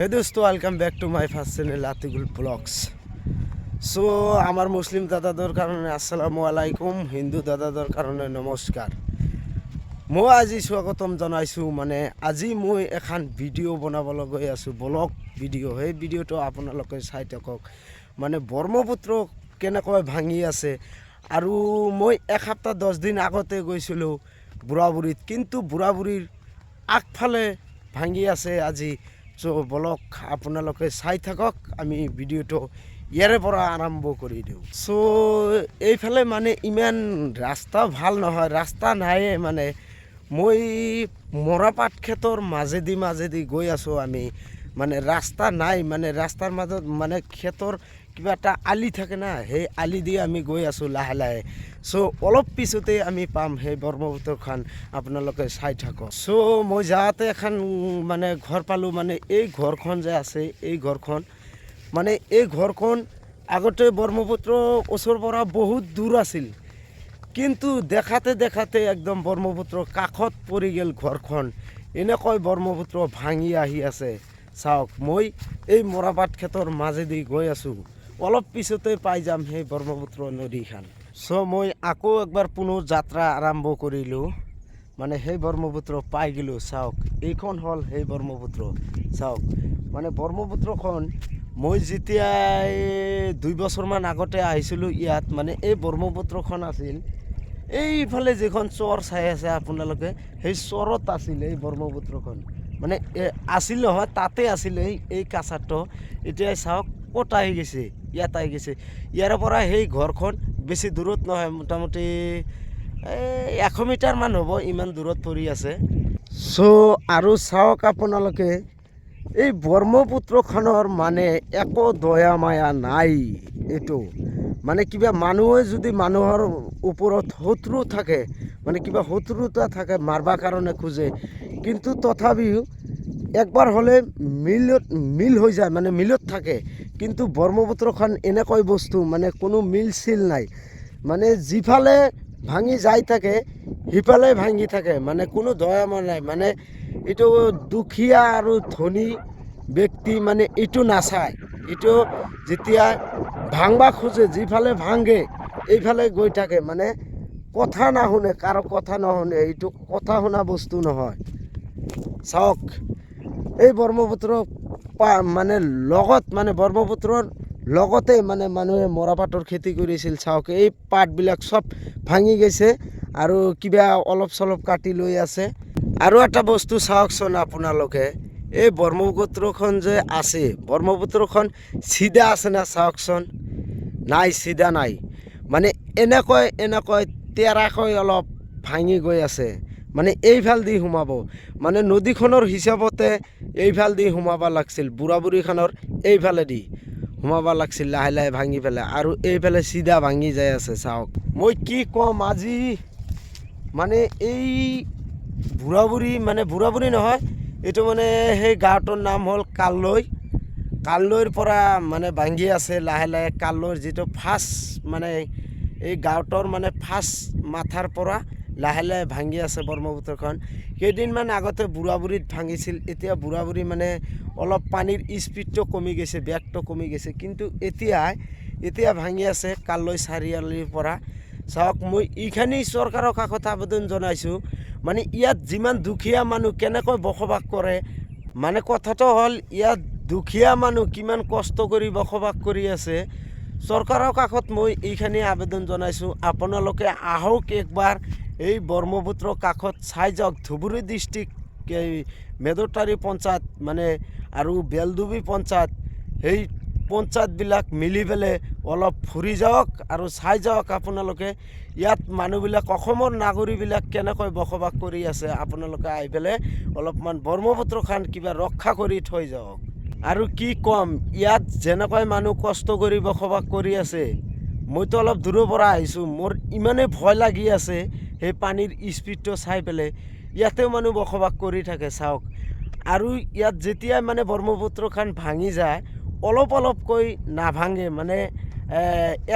হে দোস্ত welcome back to my first channel Atikul blogs so আমার মুসলিম দাদাদের কারণে আসসালামু আলাইকুম, হিন্দু দাদাদের কারণে নমস্কাৰ মই আজি স্বাগতম জনাইছোঁ মানে আজি মই এখন ভিডিঅ' বনাবলৈ গৈ আছোঁ ব্লগ ভিডিঅ' সেই ভিডিঅ'টো আপোনালোকে চাই থাকক। মানে ব্ৰহ্মপুত্ৰ কেনেকৈ ভাঙি আছে, আৰু মই এসপ্তাহ দহ দিন আগতে গৈছিলোঁ বুঢ়াবুৰিত, কিন্তু বুঢ়াবুৰিৰ আগফালে ভাঙি আছে আজি। চ' বলক, আপোনালোকে চাই থাকক, আমি ভিডিঅ'টো ইয়াৰে পৰা আৰম্ভ কৰি দিওঁ। চ' এইফালে মানে ইমান ৰাস্তা ভালো নহয়, ৰাস্তা নাইয়ে মানে। মই মৰাপাট খেতৰ মাজেদি মাজেদি গৈ আছোঁ আমি। মানে ৰাস্তা নাই মানে ৰাস্তাৰ মাজত মানে খেতৰ কিবা এটা আলি থাকে না, সেই আলি দি আমি গৈ আছোঁ লাহে লাহে। চ' অলপ পিছতে আমি পাম সেই ব্ৰহ্মপুত্ৰখন আপোনালোকে চাই থাকক। চ' মই যাওঁতে এখন মানে ঘৰ পালোঁ মানে এই ঘৰখন যে আছে, এই ঘৰখন মানে এই ঘৰখন আগতে ব্ৰহ্মপুত্ৰ ওচৰৰ পৰা বহুত দূৰ আছিল। কিন্তু দেখাতে দেখাতে একদম ব্ৰহ্মপুত্ৰ কাষত পৰি গ'ল ঘৰখন। এনেকৈ ব্ৰহ্মপুত্ৰ ভাঙি আহি আছে। চাওক, মই এই মৰাপাট খেতৰ মাজেদি গৈ আছোঁ। অলপ পিছতে পাই যাম সেই ব্ৰহ্মপুত্ৰ নদীখন। চ' মই আকৌ একবাৰ পুনৰ যাত্ৰা আৰম্ভ কৰিলোঁ। মানে সেই ব্ৰহ্মপুত্ৰ পাই গ'লোঁ, চাওক। এইখন হ'ল সেই ব্ৰহ্মপুত্ৰ, চাওক। মানে ব্ৰহ্মপুত্ৰখন মই যেতিয়া দুই বছৰমান আগতে আহিছিলোঁ ইয়াত মানে এই ব্ৰহ্মপুত্ৰখন আছিল। এইফালে যিখন চৰ চাই আছে আপোনালোকে, সেই চৰত আছিল এই ব্ৰহ্মপুত্ৰখন। মানে এ, আছিল নহয় তাতে আছিল এই কাছাৰটো। এতিয়া চাওক ক'ত আহি গৈছে ইয়াত আহি গৈছে। ইয়াৰ পৰা সেই ঘৰখন বেছি দূৰত নহয় মোটামুটি এশ মিটাৰমান হ'ব ইমান দূৰত পৰি আছে। চ' আৰু চাওক আপোনালোকে এই ব্ৰহ্মপুত্ৰখনৰ মানে একো দয়া মায়া নাই এইটো। মানে কিবা মানুহে যদি মানুহৰ ওপৰত শত্ৰু থাকে মানে কিবা শত্ৰুতা থাকে মাৰবা কাৰণে খোজে কিন্তু তথাপিও একবাৰ হ'লে মিলত, মিল হৈ যায় মানে মিলত থাকে। কিন্তু ব্ৰহ্মপুত্ৰখন এনেকৈ বস্তু মানে কোনো মিল চিল নাই। মানে যিফালে ভাঙি যাই থাকে, সিফালে ভাঙি থাকে। মানে কোনো দয়া মন নাই। মানে এইটো দুখীয়া আৰু ধনী ব্যক্তি মানে এইটো নাচায়। এইটো যেতিয়া ভাঙবা খোজে, যিফালে ভাঙে, এইফালে গৈ থাকে। মানে কথা নাশুনে, কাৰো কথা নুশুনে, এইটো কথা শুনা বস্তু নহয়। চাওক। এই ব্ৰহ্মপুত্ৰ মানে লগত মানে ব্ৰহ্মপুত্ৰৰ লগতে মানে মানুহে মৰাপাটৰ খেতি কৰিছিল, চাওক। এই পাতবিলাক চব ভাঙি গৈছে আৰু কিবা অলপ চলপ কাটি লৈ আছে। আৰু এটা বস্তু চাওকচোন আপোনালোকে, এই ব্ৰহ্মপুত্ৰখন যে আছে, ব্ৰহ্মপুত্ৰখন চিধা আছে না চাওকচোন? নাই, চিধা নাই। মানে এনেকৈ এনেকৈ তেৰাকৈ অলপ ভাঙি গৈ আছে। মানে এইফাল দি সোমাব। মানে নদীখনৰ হিচাপতে এইফাল দি সোমাব লাগিছিল বুঢ়া বুঢ়ীখনৰ এইফালেদি সোমাব লাগিছিল, লাহে লাহে ভাঙি পেলাই। আৰু এইফালে চিধা ভাঙি যাই আছে, চাওক। মই কি ক'ম আজি? মানে এই বুঢ়া বুঢ়ী মানে বুঢ়া বুঢ়ী নহয়, এইটো মানে সেই গাঁৱটোৰ নাম হ'ল কাললৈ। কাললৈৰ পৰা মানে ভাঙি আছে, লাহে লাহে কাললৈৰ যিটো ফাৰ্ষ্ট মানে এই গাঁৱটোৰ মানে ফাৰ্ষ্ট মাথাৰ পৰা লাহে লাহে ভাঙি আছে ব্ৰহ্মপুত্ৰখন। কেইদিনমান আগতে বুঢ়া বুঢ়ীত ভাঙিছিল, এতিয়া বুঢ়া বুঢ়ী মানে অলপ পানীৰ স্পীডটো কমি গৈছে, বেগটো কমি গৈছে। কিন্তু এতিয়া এতিয়া ভাঙি আছে কাললৈ চাৰিআলিৰ পৰা। চাওক, মই এইখিনি চৰকাৰৰ কাষত আবেদন জনাইছোঁ মানে ইয়াত যিমান দুখীয়া মানুহ কেনেকৈ বসবাস কৰে মানে কথাটো হ'ল, ইয়াত দুখীয়া মানুহ কিমান কষ্ট কৰি বসবাস কৰি আছে। চৰকাৰৰ কাষত মই এইখিনি আবেদন জনাইছোঁ। আপোনালোকে আহক একবাৰ এই ব্ৰহ্মপুত্ৰ কাষত চাই যাওক ধুবুৰী ডিষ্ট্ৰিক্ট, এই মেদৰতাৰী পঞ্চায়ত মানে আৰু বেলডুবি পঞ্চায়ত, সেই পঞ্চায়তবিলাক মিলি পেলাই অলপ ফুৰি যাওক আৰু চাই যাওক আপোনালোকে ইয়াত মানুহবিলাক, অসমৰ নাগৰিকবিলাক কেনেকৈ বসবাস কৰি আছে আপোনালোকে আহি পেলাই অলপমান ব্ৰহ্মপুত্ৰখন কিবা ৰক্ষা কৰি থৈ যাওক। আৰু কি ক'ম, ইয়াত যেনেকৈ মানুহ কষ্ট কৰি বসবাস কৰি আছে, মইতো অলপ দূৰৰ পৰা আহিছোঁ, মোৰ ইমানেই ভয় লাগি আছে সেই পানীৰ স্পীডটো চাই পেলাই ইয়াতেও মানুহ বসবাস কৰি থাকে, চাওক। আৰু ইয়াত যেতিয়া মানে ব্ৰহ্মপুত্ৰখন ভাঙি যায়, অলপ অলপকৈ নাভাঙে মানে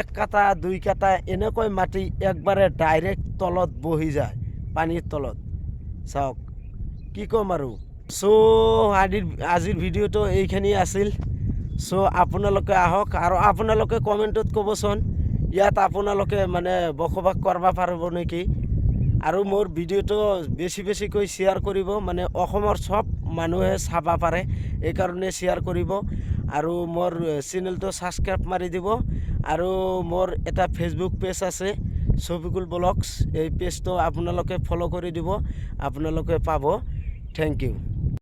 এক কাটা, দুই কাটা, এনেকৈ মাটি একবাৰে ডাইৰেক্ট তলত বহি যায়, পানীৰ তলত। চাওক, কি ক'ম আৰু। চ' আজিৰ আজিৰ ভিডিঅ'টো এইখিনিয়ে আছিল। চ' আপোনালোকে আহক আৰু আপোনালোকে কমেণ্টত ক'বচোন, ইয়াত আপোনালোকে মানে বসবাস কৰিব পাৰিব নেকি? আৰু মোৰ ভিডিঅ'টো বেছি বেছিকৈ শ্বেয়াৰ কৰিব মানে অসমৰ চব মানুহে চাব পাৰে, এইকাৰণে শ্বেয়াৰ কৰিব। আৰু মোৰ চেনেলটো ছাবস্ক্ৰাইব মাৰি দিব। আৰু মোৰ এটা ফেচবুক পেজ আছে ছবিকুল ব্লগছ এই পেজটো আপোনালোকে ফ'ল' কৰি দিব, আপোনালোকে পাব। Thank you